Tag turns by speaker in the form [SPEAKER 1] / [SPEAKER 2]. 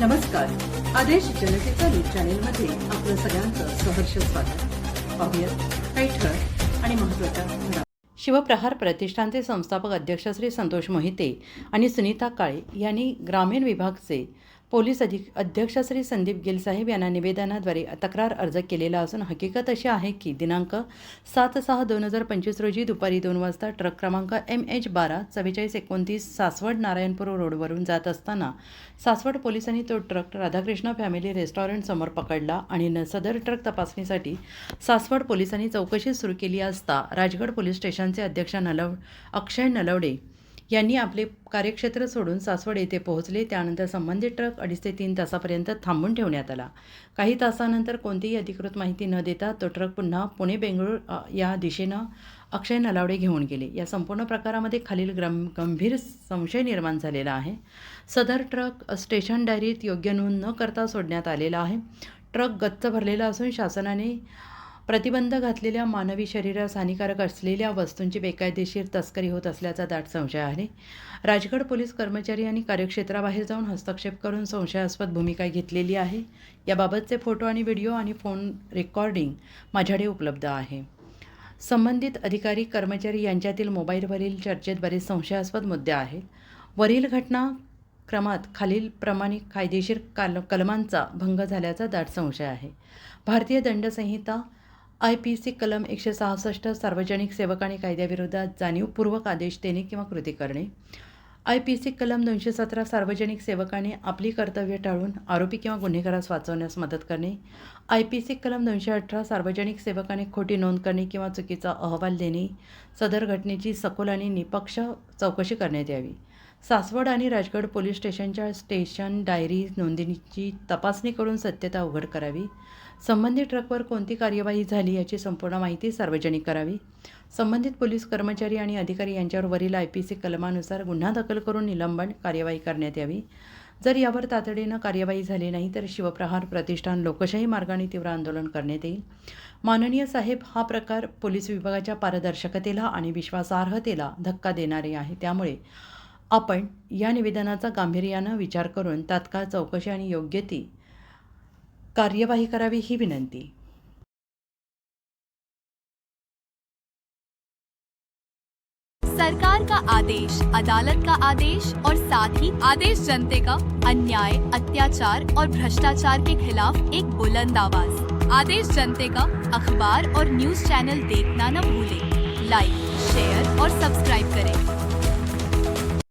[SPEAKER 1] नमस्कार. आदेश जनतेचा न्यूज चॅनेलमध्ये आपलं सगळ्यांचं सहर्ष स्वागत. पाहुयात काही ठळक आणि महत्त्वाच्या शिवप्रहार प्रतिष्ठानचे संस्थापक अध्यक्ष श्री संतोष मोहिते आणि सुनीता काळे यांनी ग्रामीण विभागचे पोलीस अधिक अध्यक्ष श्री संदीप गिलसाहेब यांना निवेदनाद्वारे तक्रार अर्ज केलेला असून हकीकत अशी आहे की दिनांक सात सहा दोन हजार पंचवीस रोजी दुपारी दोन वाजता ट्रक क्रमांक एम एच बारा चव्वेचाळीस एकोणतीस सासवड नारायणपूर रोडवरून जात असताना सासवड पोलिसांनी तो ट्रक राधाकृष्ण फॅमिली रेस्टॉरंटसमोर पकडला आणि न सदर ट्रक तपासणीसाठी सासवड पोलिसांनी चौकशी सुरू केली असता राजगड पोलीस स्टेशनचे अध्यक्ष नलव अक्षय नलवडे यांनी आपले कार्यक्षेत्र सोडून सासवड येथे पोहोचले. त्यानंतर संबंधित ट्रक अडीच ते तीन तासापर्यंत थांबून ठेवण्यात आला. काही तासानंतर कोणतीही अधिकृत माहिती न देता तो ट्रक पुन्हा पुणे बेंगळूर या दिशेनं अक्षय नलावडे घेऊन गेले. या संपूर्ण प्रकारामध्ये खालील ग्रम गंभीर संशय निर्माण झालेला आहे. सदर ट्रक स्टेशन डायरीत योग्य नोंद न करता सोडण्यात आलेला आहे. ट्रक गच्च भरलेला असून शासनाने प्रतिबंध घातलेल्या मानवी शरीरास हानिकारक असलेल्या वस्तूंची बेकायदेशीर तस्करी होत असल्याचा दाट संशय आहे. राजगड पोलीस कर्मचारी आणि कार्यक्षेत्राबाहेर जाऊन हस्तक्षेप करून संशयास्पद भूमिका घेतलेली आहे. याबाबतचे फोटो आणि व्हिडिओ आणि फोन रेकॉर्डिंग माझ्याकडे उपलब्ध आहे. संबंधित अधिकारी कर्मचारी यांच्यातील मोबाईलवरील चर्चेत बरेच संशयास्पद मुद्दे आहेत. वरील घटना क्रमात खालील प्रमाणे कायदेशीर काल कलमांचा भंग झाल्याचा दाट संशय आहे. भारतीय दंडसंहिता आय पी सी कलम एकशे सहासष्ट सार्वजनिक सेवक आणि कायद्याविरोधात जाणीवपूर्वक आदेश देणे किंवा कृती करणे. आय पी सी कलम दोनशे सतरा सार्वजनिक सेवकाने आपली कर्तव्य टाळून आरोपी किंवा गुन्हेगारास वाचवण्यास मदत करणे. आय पी सी कलम दोनशे अठरा सार्वजनिक सेवकाने खोटी नोंद करणे किंवा चुकीचा अहवाल देणे. सदर घटनेची सखोल आणि निपक्ष चौकशी करण्यात यावी. सासवड आणि राजगड पोलीस स्टेशनच्या स्टेशन डायरी नोंदणीची तपासणी करून सत्यता उघड करावी. संबंधित ट्रकवर कोणती कार्यवाही झाली याची संपूर्ण माहिती सार्वजनिक करावी. संबंधित पोलीस कर्मचारी आणि अधिकारी यांच्यावर वरील आय पी सी कलमानुसार गुन्हा दाखल करून निलंबन कार्यवाही करण्यात यावी. जर यावर तातडीनं कार्यवाही झाली नाही तर शिवप्रहार प्रतिष्ठान लोकशाही मार्गाने तीव्र आंदोलन करण्यात येईल. माननीय साहेब हा प्रकार पोलीस विभागाच्या पारदर्शकतेला आणि विश्वासार्हतेला धक्का देणारे आहे. त्यामुळे आपण या निवेदनाचा गांभीर्यानं विचार करून तात्काळ चौकशी आणि योग्य ती कार्यवाही करावी ही विनंती.
[SPEAKER 2] सरकार का आदेश अदालत का आदेश और साथ ही आदेश जनते का अन्याय अत्याचार और भ्रष्टाचार के खिलाफ एक बुलंद आवाज। आदेश जनते का अखबार और न्यूज चैनल देखना न भूलें। लाइक शेयर और सब्सक्राइब करें।